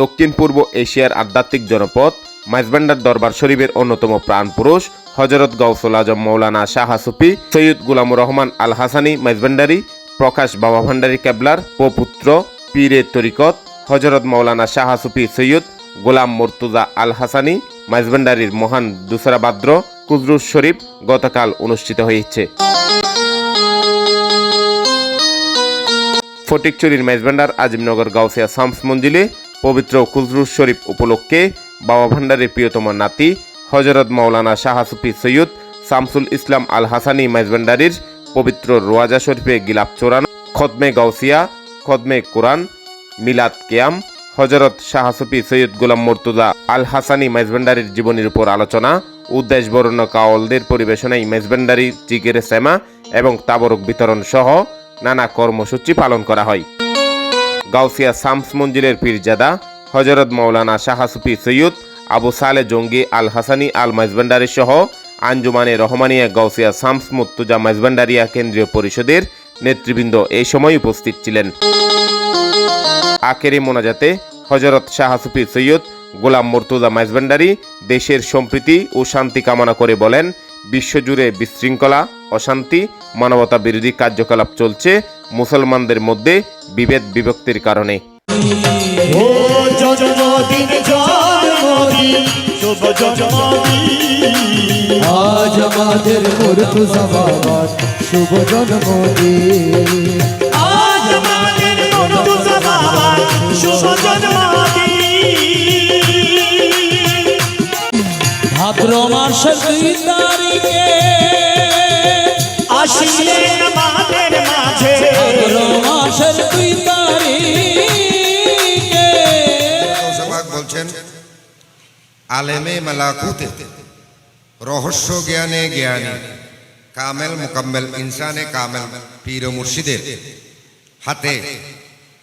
দক্ষিণ পূর্ব এশিয়ার আধ্যাত্মিক জনপদ, মাইজবান্ডার দরবার শরীফের অন্যতম প্রাণপুরুষ হজরত গৌসুল আজম মৌলানা শাহ সুফি, সৈয়দ গুলামুর রহমান আল হাসানি মাইজবান্ডারি, প্রকাশ বাবা ভান্ডারী কেবলার প্রপুত্র পীরে তরিকত, হজরত মৌলানা শাহ সুফি সৈয়দ গোলাম মর্তুজা আল হাসানি মাইজবান্ডারির মহান দুসরা ভাদ্র কুজরুস শরীফ গতকাল অনুষ্ঠিত হয়েছে। ফটিকচুরির মেজবান্ডার আজিমনগর গাউসিয়া শামস মঞ্জিলে পবিত্র কুজরুস শরীফ উপলক্ষে বাবা ভান্ডারের প্রিয়তম নাতি হজরত মাওলানা শাহ সুফি সৈয়দ শামসুল ইসলাম আল হাসানি মেজবান্ডারির পবিত্র রোয়াজা শরীফে গিলাপ চোরানো, খদমে গাউসিয়া, খদমে কোরআন, মিলাদ কেয়াম, হজরত শাহ সুফি সৈয়দ গোলাম মর্তুদা আল হাসানি মেজবান্ডারির জীবনীর উপর আলোচনা উদ্দেশ বরণ্য কাওলদের পরিবেশনায় মেজবান্ডারি জিগের সেমা এবং তাবরক বিতরণ সহ নানা কর্মসূচি পালন করা হয়। গাউসিয়া শামস মঞ্জিলের পীরজাদা হজরত মৌলানা শাহ সুফি সৈয়দ আবু সালে জঙ্গি আল হাসানি আল মাইজবান্ডারি সহ আঞ্জুমানে রহমানিয়া গাউসিয়া শামস মুত্তুজা মাইজবান্ডারিয়া কেন্দ্রীয় পরিষদের নেতৃবৃন্দ এই সময় উপস্থিত ছিলেন। আখেরি মোনাজাতে হজরত শাহ সুফি সৈয়দ গোলাম মর্তুজা মাইজবান্ডারি দেশের সম্প্রীতি ও শান্তি কামনা করে বলেন, বিশ্বজুড়ে বিশৃঙ্খলা, অশান্তি, মানবতা বিরোধী কার্যকলাপ চলছে, মুসলমানদের মধ্যে বিভেদ বিভক্তির কারণে। ও জন্মদিন জন্মদিন শুভ আজ আমাদের মুর্তুজা বাবার শুভ জন্মদিন আজ আমাদের মর্তুজা বাবার শুভ জন্মদিন ভাদ্র মাসের দুই তারিখে আসিলেন আমাদের আলেমে মালাকুতে। রহস্য জ্ঞানে জ্ঞানী। কামেল মুকাম্মেল ইনসানে কামেল পীর মুর্শিদের। হাতে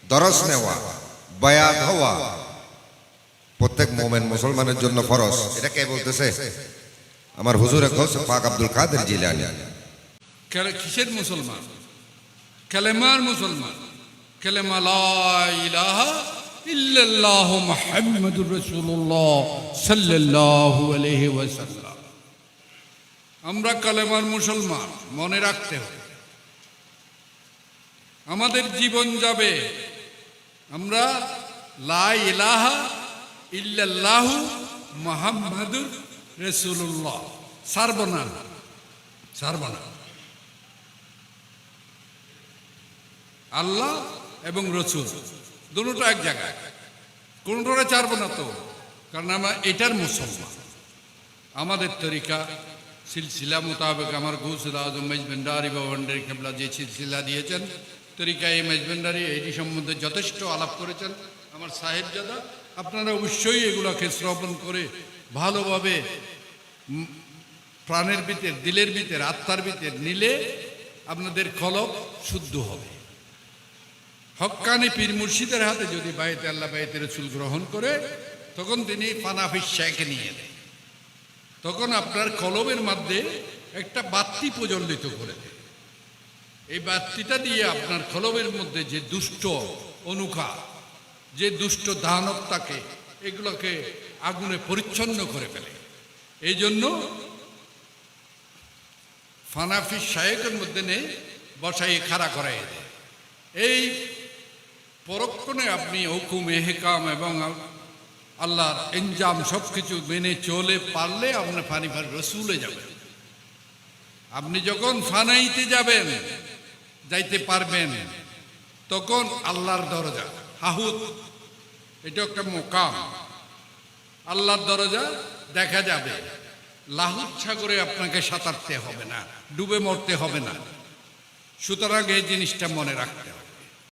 দরস নেওয়া, বয়াত হওয়া। প্রত্যেক মোমেন মুসলমানের জন্য ফরজ। এটা কে বলতেছে? আমার হুজুর গৌস পাক আব্দুল কাদের জিলানি। কিসের মুসলমান? কেলেমার মুসলমান? কেলেমা লা ইলাহা আমরা কালেমার মুসলমান, মনে রাখতে হবে। আমাদের জীবন যাবে, আমরা লা ইলাহা ইল্লাল্লাহু মুহাম্মাদুর রাসূলুল্লাহ। সারবনা সারবনা আল্লাহ এবং রসুল। দুটো এক জায়গায়। কোনটা চারবো না তো? কারণ আমরা এটার মুসলমান। আমাদের তরিকা, সিলসিলা মোতাবেক আমার গৌসুল আজম মেজবেন্ডারি বা কেবলা যে সিলসিলা দিয়েছেন তরিকা এই মেজবেন্ডারি এটি সম্বন্ধে যথেষ্ট আলাপ করেছেন আমার সাহেবজাদা। আপনারা অবশ্যই এগুলোকে শ্রবণ করে ভালোভাবে প্রাণের ভিতর, দিলের ভিতর, আত্মার ভিতর নিলে আপনাদের কলব শুদ্ধ হবে। হক্কানি পীর মুর্শিদের হাতে যদি বাইতে আল্লাহ বাইতে রসুল গ্রহণ করে, তখন তিনি পানাফিস শেখে নিয়ে দেয় তখন আপনার কলমের মধ্যে একটা বাত্তি প্রজ্বলিত করে দেয় এই বাত্তিটা দিয়ে আপনার কলমের মধ্যে যে দুষ্ট অনুকা যে দুষ্ট দানব থাকে এগুলোকে আগুনে পরিচ্ছন্ন করে ফেলে। এই জন্য ফানাফি শায়েকের মধ্যে নেই বসাই খাড়া করাই দেয় এই পরক্ষণে আপনি হুকুম, এহেকাম এবং আল্লাহর এনজাম সব কিছু মেনে চলে পারলে আপনি ফানি ফানি রসুলে যাবেন। আপনি যখন ফানাইতে যাবেন, যাইতে পারবেন, তখন আল্লাহর দরজা হাহুদ এটা একটা মোকাম। আল্লাহর দরজা দেখা যাবে। লাহুদ সাগরে আপনাকে সাঁতারতে হবে না, ডুবে মরতে হবে না। সুতরাং এই জিনিসটা মনে রাখতে হবে।